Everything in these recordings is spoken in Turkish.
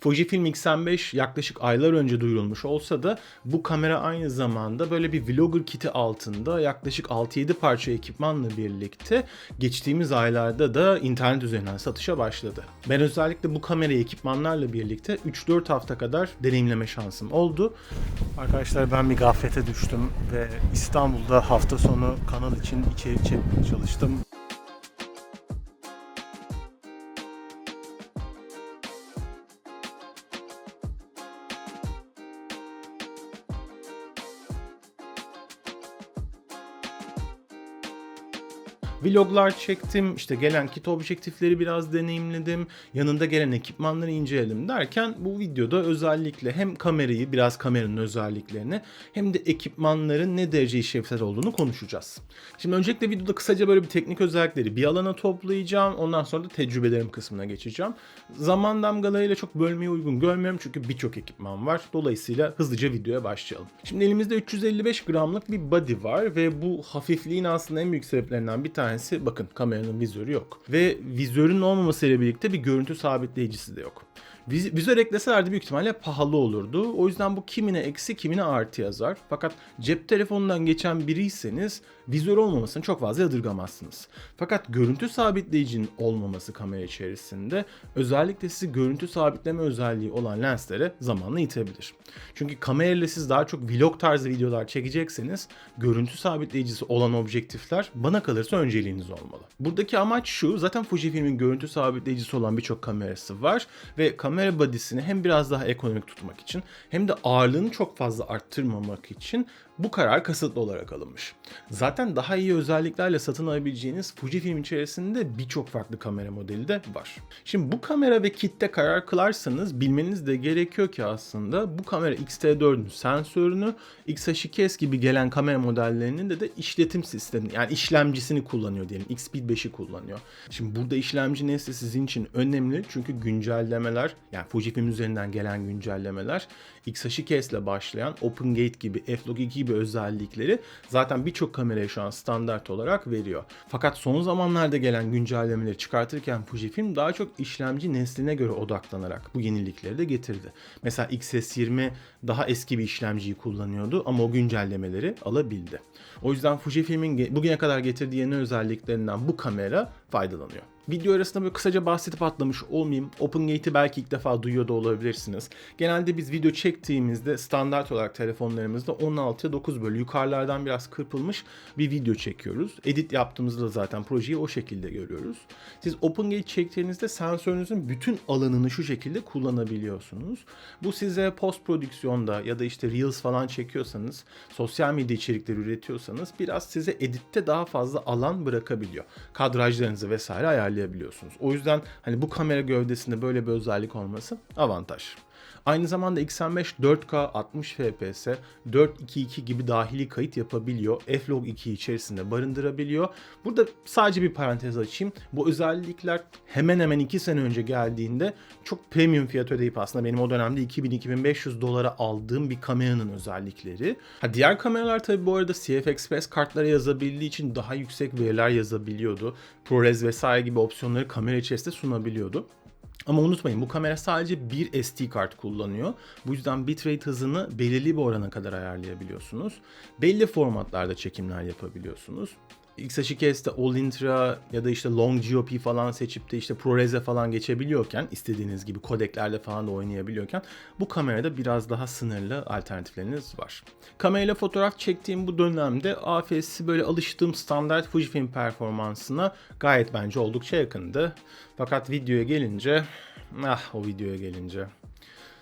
Fujifilm X-M5 yaklaşık aylar önce duyurulmuş olsa da bu kamera aynı zamanda böyle bir vlogger kiti altında yaklaşık 6-7 parça ekipmanla birlikte geçtiğimiz aylarda da internet üzerinden satışa başladı. Ben özellikle bu kamerayı ekipmanlarla birlikte 3-4 hafta kadar deneyimleme şansım oldu. Arkadaşlar ben bir gaflete düştüm ve İstanbul'da hafta sonu kanal için içerik çekmeye çalıştım. Vloglar çektim, işte gelen kit objektifleri biraz deneyimledim, yanında gelen ekipmanları inceledim derken bu videoda özellikle hem kamerayı, biraz kameranın özelliklerini hem de ekipmanların ne derece işlevsel olduğunu konuşacağız. Şimdi öncelikle videoda kısaca böyle bir teknik özellikleri bir alana toplayacağım, ondan sonra da tecrübelerim kısmına geçeceğim. Zaman damgalarıyla çok bölmeye uygun görmüyorum çünkü birçok ekipman var. Dolayısıyla hızlıca videoya başlayalım. Şimdi elimizde 355 gramlık bir body var ve bu hafifliğin aslında en büyük sebeplerinden bir tanesi bakın kameranın vizörü yok. Ve vizörün olmamasıyla birlikte bir görüntü sabitleyicisi de yok. Viz- Vizör ekleselerdi büyük ihtimalle pahalı olurdu. O yüzden bu kimine eksi kimine artı yazar. Fakat cep telefonundan geçen biriyseniz vizör olmamasını çok fazla yadırgamazsınız. Fakat görüntü sabitleyicinin olmaması kamera içerisinde özellikle sizi görüntü sabitleme özelliği olan lenslere zamanla itebilir. Çünkü kamerayla siz daha çok vlog tarzı videolar çekecekseniz görüntü sabitleyicisi olan objektifler bana kalırsa önceliğiniz olmalı. Buradaki amaç şu zaten Fujifilm'in görüntü sabitleyicisi olan birçok kamerası var ve kamera body'sini hem biraz daha ekonomik tutmak için hem de ağırlığını çok fazla arttırmamak için bu karar kasıtlı olarak alınmış. Zaten daha iyi özelliklerle satın alabileceğiniz Fujifilm içerisinde birçok farklı kamera modeli de var. Şimdi bu kamera ve kitte karar kılarsanız bilmeniz de gerekiyor ki aslında bu kamera X-T4'ün sensörünü X-H2S gibi gelen kamera modellerinin de de işletim sistemini yani işlemcisini kullanıyor diyelim. X-Speed 5'i kullanıyor. Şimdi burada işlemci nesli sizin için önemli çünkü güncellemeler yani Fujifilm üzerinden gelen güncellemeler X-H2S ile başlayan OpenGate gibi F-Log 2 gibi özellikleri zaten birçok kameraya şu an standart olarak veriyor. Fakat son zamanlarda gelen güncellemeleri çıkartırken Fujifilm daha çok işlemci nesline göre odaklanarak bu yenilikleri de getirdi. Mesela XS20 daha eski bir işlemciyi kullanıyordu ama o güncellemeleri alabildi. O yüzden Fujifilm'in bugüne kadar getirdiği yeni özelliklerinden bu kamera faydalanıyor. Video arasında böyle kısaca bahsedip atlamış olmayayım. OpenGate'i belki ilk defa duyuyor da olabilirsiniz. Genelde biz video çektiğimizde standart olarak telefonlarımızda 16'ya 9 böyle yukarılardan biraz kırpılmış bir video çekiyoruz. Edit yaptığımızda da zaten projeyi o şekilde görüyoruz. Siz OpenGate çektiğinizde sensörünüzün bütün alanını şu şekilde kullanabiliyorsunuz. Bu size post prodüksiyonda ya da işte Reels falan çekiyorsanız, sosyal medya içerikleri üretiyorsanız biraz size editte daha fazla alan bırakabiliyor. Kadrajlarınızı vesaire ayarlayabiliyorsunuz. O yüzden hani bu kamera gövdesinde böyle bir özellik olması avantaj. Aynı zamanda X-M5 4K 60 FPS 422 gibi dahili kayıt yapabiliyor. F-Log 2 içerisinde barındırabiliyor. Burada sadece bir parantez açayım. Bu özellikler hemen hemen 2 sene önce geldiğinde çok premium fiyat ödeyip aslında benim o dönemde 2000-2500 dolara aldığım bir kameranın özellikleri. Ha diğer kameralar tabii bu arada CF Express kartlara yazabildiği için daha yüksek veriler yazabiliyordu. ProRes vesaire gibi opsiyonları kamera içerisinde sunabiliyordu. Ama unutmayın bu kamera sadece bir SD kart kullanıyor. Bu yüzden bitrate hızını belirli bir orana kadar ayarlayabiliyorsunuz. Belli formatlarda çekimler yapabiliyorsunuz. X-H2S'te All Intra ya da işte Long GOP falan seçip de işte ProRes'e falan geçebiliyorken istediğiniz gibi kodeklerde falan da oynayabiliyorken bu kamerada biraz daha sınırlı alternatifleriniz var. Kamerayla fotoğraf çektiğim bu dönemde AFS'i böyle alıştığım standart Fujifilm performansına gayet bence oldukça yakındı. Fakat videoya gelince ah o videoya gelince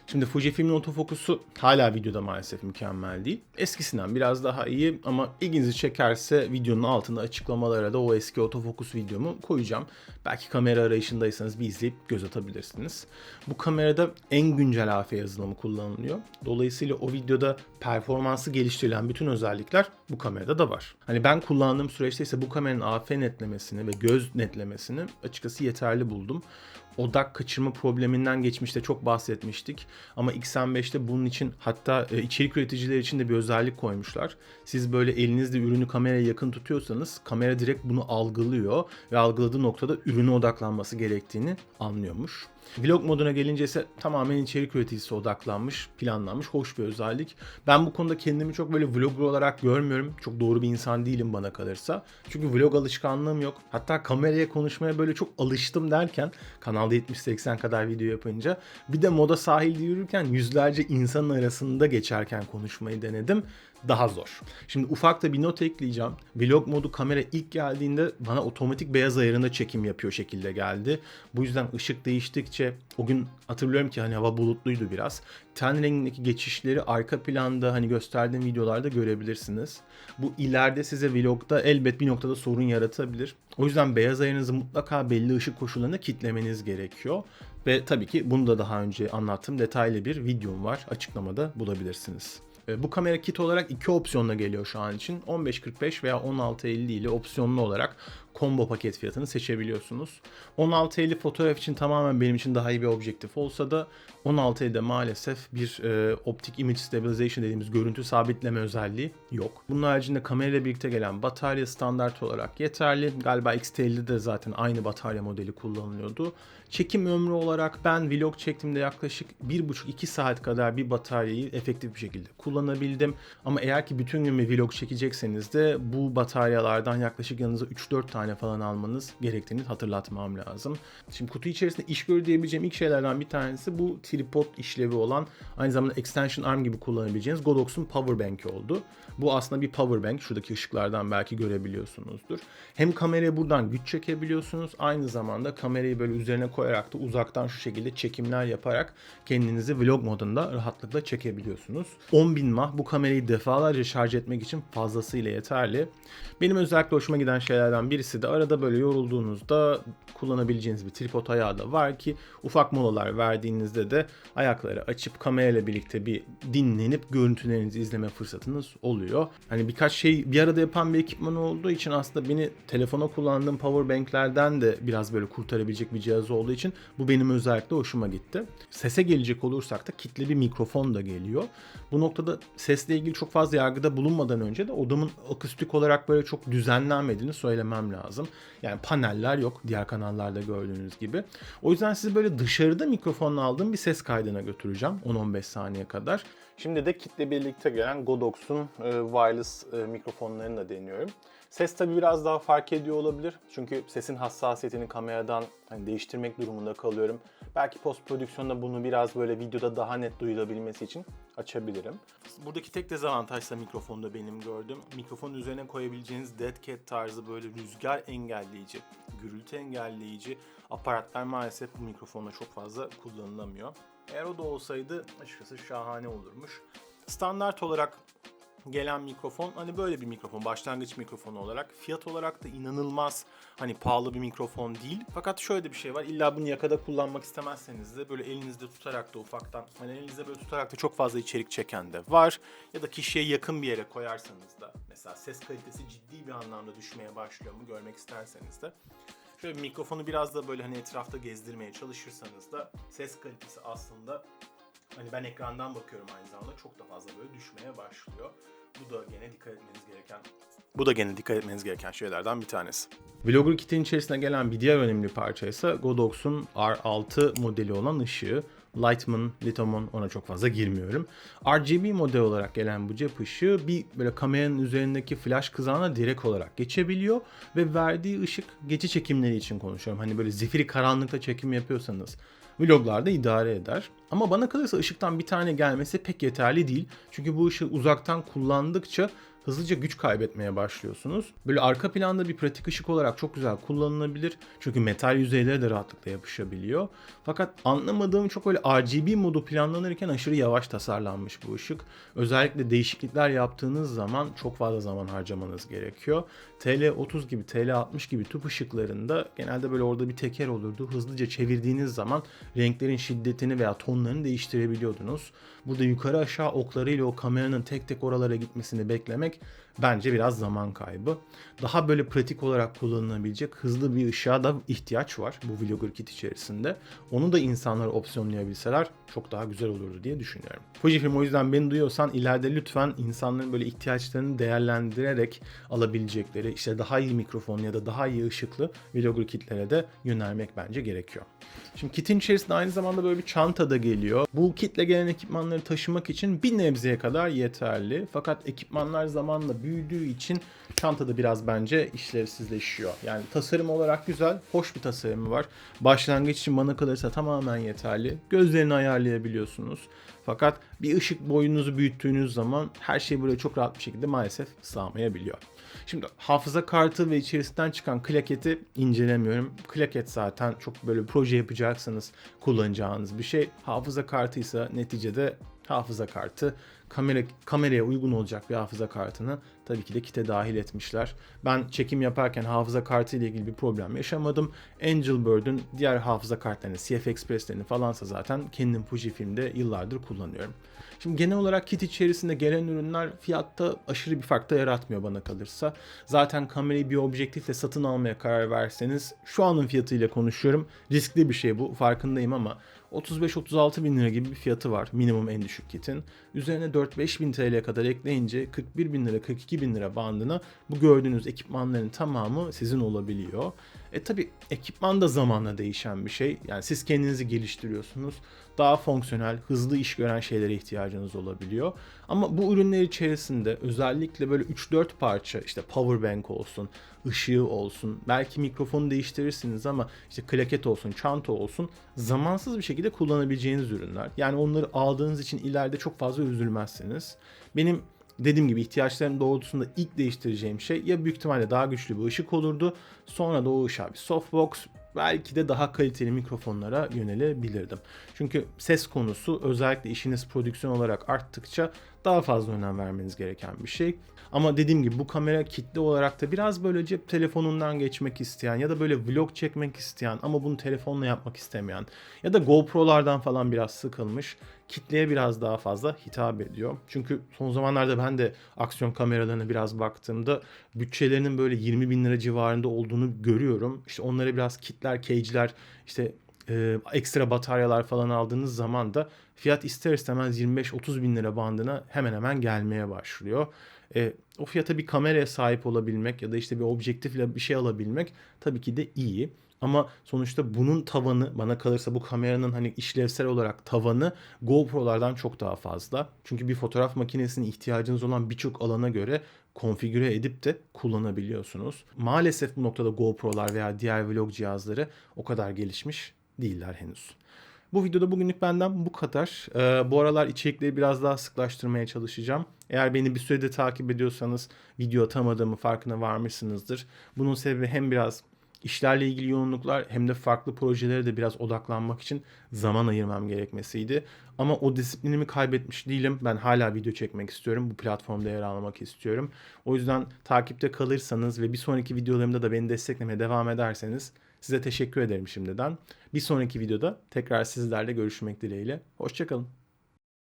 Şimdi Fujifilm'in otofokusu hala videoda maalesef mükemmel değil. Eskisinden biraz daha iyi ama ilginizi çekerse videonun altında açıklamalara da o eski otofokus videomu koyacağım. Belki kamera arayışındaysanız bir izleyip göz atabilirsiniz. Bu kamerada en güncel AF yazılımı kullanılıyor. Dolayısıyla o videoda performansı geliştirilen bütün özellikler bu kamerada da var. Hani ben kullandığım süreçte ise bu kameranın AF netlemesini ve göz netlemesini açıkçası yeterli buldum odak kaçırma probleminden geçmişte çok bahsetmiştik. Ama X-M5'te bunun için hatta e, içerik üreticiler için de bir özellik koymuşlar. Siz böyle elinizde ürünü kameraya yakın tutuyorsanız kamera direkt bunu algılıyor ve algıladığı noktada ürüne odaklanması gerektiğini anlıyormuş. Vlog moduna gelince ise tamamen içerik üreticisi odaklanmış, planlanmış, hoş bir özellik. Ben bu konuda kendimi çok böyle vlogger olarak görmüyorum. Çok doğru bir insan değilim bana kalırsa. Çünkü vlog alışkanlığım yok. Hatta kameraya konuşmaya böyle çok alıştım derken kanalda 70-80 kadar video yapınca bir de moda sahilde yürürken yüzlerce insanın arasında geçerken konuşmayı denedim daha zor. Şimdi ufak da bir not ekleyeceğim. Vlog modu kamera ilk geldiğinde bana otomatik beyaz ayarında çekim yapıyor şekilde geldi. Bu yüzden ışık değiştikçe o gün hatırlıyorum ki hani hava bulutluydu biraz. Ten rengindeki geçişleri arka planda hani gösterdiğim videolarda görebilirsiniz. Bu ileride size vlogda elbet bir noktada sorun yaratabilir. O yüzden beyaz ayarınızı mutlaka belli ışık koşullarına kitlemeniz gerekiyor. Ve tabii ki bunu da daha önce anlattığım detaylı bir videom var. Açıklamada bulabilirsiniz. E, bu kamera kit olarak iki opsiyonla geliyor şu an için. 1545 veya 1650 ile opsiyonlu olarak combo paket fiyatını seçebiliyorsunuz. 1650 fotoğraf için tamamen benim için daha iyi bir objektif olsa da 1650'de maalesef bir e, optik image stabilization dediğimiz görüntü sabitleme özelliği yok. Bunun haricinde kamerayla birlikte gelen batarya standart olarak yeterli. Galiba X-T50'de de zaten aynı batarya modeli kullanılıyordu. Çekim ömrü olarak ben vlog çektiğimde yaklaşık 1,5-2 saat kadar bir bataryayı efektif bir şekilde kullanabildim. Ama eğer ki bütün gün bir vlog çekecekseniz de bu bataryalardan yaklaşık yanınıza 3-4 tane falan almanız gerektiğini hatırlatmam lazım. Şimdi kutu içerisinde iş görür diyebileceğim ilk şeylerden bir tanesi bu tripod işlevi olan aynı zamanda extension arm gibi kullanabileceğiniz Godox'un power bank'i oldu. Bu aslında bir power bank. Şuradaki ışıklardan belki görebiliyorsunuzdur. Hem kameraya buradan güç çekebiliyorsunuz. Aynı zamanda kamerayı böyle üzerine koyarak da uzaktan şu şekilde çekimler yaparak kendinizi vlog modunda rahatlıkla çekebiliyorsunuz. 10.000 mah bu kamerayı defalarca şarj etmek için fazlasıyla yeterli. Benim özellikle hoşuma giden şeylerden birisi de arada böyle yorulduğunuzda kullanabileceğiniz bir tripod ayağı da var ki ufak molalar verdiğinizde de ayakları açıp kamerayla birlikte bir dinlenip görüntülerinizi izleme fırsatınız oluyor. Hani birkaç şey bir arada yapan bir ekipman olduğu için aslında beni telefona kullandığım power banklerden de biraz böyle kurtarabilecek bir cihaz olduğu için bu benim özellikle hoşuma gitti. Sese gelecek olursak da kitli bir mikrofon da geliyor. Bu noktada sesle ilgili çok fazla yargıda bulunmadan önce de odamın akustik olarak böyle çok düzenlenmediğini söylemem lazım. Yani paneller yok diğer kanallarda gördüğünüz gibi. O yüzden sizi böyle dışarıda mikrofonla aldığım bir ses kaydına götüreceğim 10-15 saniye kadar. Şimdi de kitle birlikte gelen Godox'un e, wireless e, mikrofonlarını da deniyorum. Ses tabi biraz daha fark ediyor olabilir. Çünkü sesin hassasiyetini kameradan hani değiştirmek durumunda kalıyorum. Belki post prodüksiyonda bunu biraz böyle videoda daha net duyulabilmesi için açabilirim. Buradaki tek dezavantajsa mikrofonda benim gördüğüm. Mikrofonun üzerine koyabileceğiniz dead cat tarzı böyle rüzgar engelleyici, gürültü engelleyici aparatlar maalesef bu mikrofonla çok fazla kullanılamıyor. Eğer o da olsaydı açıkçası şahane olurmuş. Standart olarak gelen mikrofon hani böyle bir mikrofon başlangıç mikrofonu olarak. Fiyat olarak da inanılmaz hani pahalı bir mikrofon değil. Fakat şöyle bir şey var illa bunu yakada kullanmak istemezseniz de böyle elinizde tutarak da ufaktan hani elinizde böyle tutarak da çok fazla içerik çeken de var. Ya da kişiye yakın bir yere koyarsanız da mesela ses kalitesi ciddi bir anlamda düşmeye başlıyor mu görmek isterseniz de şöyle mikrofonu biraz da böyle hani etrafta gezdirmeye çalışırsanız da ses kalitesi aslında hani ben ekrandan bakıyorum aynı zamanda çok da fazla böyle düşmeye başlıyor. Bu da gene dikkat etmeniz gereken bu da gene dikkat etmeniz gereken şeylerden bir tanesi. Vlogger kitin içerisine gelen bir diğer önemli parça ise Godox'un R6 modeli olan ışığı. Lightman, Litomon ona çok fazla girmiyorum. RGB model olarak gelen bu cep ışığı bir böyle kameranın üzerindeki flash kızağına direkt olarak geçebiliyor ve verdiği ışık gece çekimleri için konuşuyorum. Hani böyle zifiri karanlıkta çekim yapıyorsanız vloglarda idare eder. Ama bana kalırsa ışıktan bir tane gelmesi pek yeterli değil. Çünkü bu ışığı uzaktan kullandıkça hızlıca güç kaybetmeye başlıyorsunuz. Böyle arka planda bir pratik ışık olarak çok güzel kullanılabilir. Çünkü metal yüzeylere de rahatlıkla yapışabiliyor. Fakat anlamadığım çok öyle RGB modu planlanırken aşırı yavaş tasarlanmış bu ışık. Özellikle değişiklikler yaptığınız zaman çok fazla zaman harcamanız gerekiyor. TL30 gibi, TL60 gibi tüp ışıklarında genelde böyle orada bir teker olurdu. Hızlıca çevirdiğiniz zaman renklerin şiddetini veya tonlarını değiştirebiliyordunuz. Burada yukarı aşağı oklarıyla o kameranın tek tek oralara gitmesini beklemek bence biraz zaman kaybı. Daha böyle pratik olarak kullanılabilecek hızlı bir ışığa da ihtiyaç var bu Vlogger Kit içerisinde. Onu da insanlar opsiyonlayabilseler çok daha güzel olurdu diye düşünüyorum. Fujifilm o yüzden beni duyuyorsan ileride lütfen insanların böyle ihtiyaçlarını değerlendirerek alabilecekleri işte daha iyi mikrofon ya da daha iyi ışıklı Vlogger kitlere de yönelmek bence gerekiyor. Şimdi kitin içerisinde aynı zamanda böyle bir çanta da geliyor. Bu kitle gelen ekipmanları taşımak için bir nebzeye kadar yeterli. Fakat ekipmanlar zamanla büyüdüğü için çantada biraz bence işlevsizleşiyor. Yani tasarım olarak güzel, hoş bir tasarımı var. Başlangıç için bana kalırsa tamamen yeterli. Gözlerini ayarlayabiliyorsunuz. Fakat bir ışık boyunuzu büyüttüğünüz zaman her şey buraya çok rahat bir şekilde maalesef sığamayabiliyor. Şimdi hafıza kartı ve içerisinden çıkan klaketi incelemiyorum. Klaket zaten çok böyle proje yapacaksanız kullanacağınız bir şey. Hafıza kartı ise neticede hafıza kartı kamera kameraya uygun olacak bir hafıza kartını tabii ki de kite dahil etmişler. Ben çekim yaparken hafıza kartı ile ilgili bir problem yaşamadım. Angel Bird'ün diğer hafıza kartlarını, CF Express'lerini falansa zaten kendim Fujifilm'de yıllardır kullanıyorum. Şimdi genel olarak kit içerisinde gelen ürünler fiyatta aşırı bir fark da yaratmıyor bana kalırsa. Zaten kamerayı bir objektifle satın almaya karar verseniz şu anın fiyatıyla konuşuyorum. Riskli bir şey bu farkındayım ama 35-36 bin lira gibi bir fiyatı var minimum en düşük kitin. Üzerine 4-5 bin TL'ye kadar ekleyince 41 bin lira 42 bin lira bandına bu gördüğünüz ekipmanların tamamı sizin olabiliyor. E tabi ekipman da zamanla değişen bir şey. Yani siz kendinizi geliştiriyorsunuz. Daha fonksiyonel, hızlı iş gören şeylere ihtiyacınız olabiliyor. Ama bu ürünler içerisinde özellikle böyle 3-4 parça işte power bank olsun, ışığı olsun, belki mikrofonu değiştirirsiniz ama işte klaket olsun, çanta olsun zamansız bir şekilde kullanabileceğiniz ürünler. Yani onları aldığınız için ileride çok fazla üzülmezsiniz. Benim dediğim gibi ihtiyaçlarım doğrultusunda ilk değiştireceğim şey ya büyük ihtimalle daha güçlü bir ışık olurdu. Sonra da o ışığa bir softbox belki de daha kaliteli mikrofonlara yönelebilirdim. Çünkü ses konusu özellikle işiniz prodüksiyon olarak arttıkça daha fazla önem vermeniz gereken bir şey. Ama dediğim gibi bu kamera kitle olarak da biraz böyle cep telefonundan geçmek isteyen ya da böyle vlog çekmek isteyen ama bunu telefonla yapmak istemeyen ya da GoPro'lardan falan biraz sıkılmış kitleye biraz daha fazla hitap ediyor. Çünkü son zamanlarda ben de aksiyon kameralarına biraz baktığımda bütçelerinin böyle 20 bin lira civarında olduğunu görüyorum. İşte onlara biraz kitler, cage'ler, işte e, ekstra bataryalar falan aldığınız zaman da fiyat ister istemez 25-30 bin lira bandına hemen hemen gelmeye başlıyor. E, o fiyata bir kameraya sahip olabilmek ya da işte bir objektifle bir şey alabilmek tabii ki de iyi. Ama sonuçta bunun tavanı bana kalırsa bu kameranın hani işlevsel olarak tavanı GoPro'lardan çok daha fazla. Çünkü bir fotoğraf makinesine ihtiyacınız olan birçok alana göre konfigüre edip de kullanabiliyorsunuz. Maalesef bu noktada GoPro'lar veya diğer vlog cihazları o kadar gelişmiş değiller henüz. Bu videoda bugünlük benden bu kadar. Ee, bu aralar içerikleri biraz daha sıklaştırmaya çalışacağım. Eğer beni bir sürede takip ediyorsanız video atamadığımı farkına varmışsınızdır. Bunun sebebi hem biraz işlerle ilgili yoğunluklar hem de farklı projelere de biraz odaklanmak için zaman ayırmam gerekmesiydi. Ama o disiplinimi kaybetmiş değilim. Ben hala video çekmek istiyorum. Bu platformda yer almak istiyorum. O yüzden takipte kalırsanız ve bir sonraki videolarımda da beni desteklemeye devam ederseniz size teşekkür ederim şimdiden. Bir sonraki videoda tekrar sizlerle görüşmek dileğiyle. Hoşçakalın.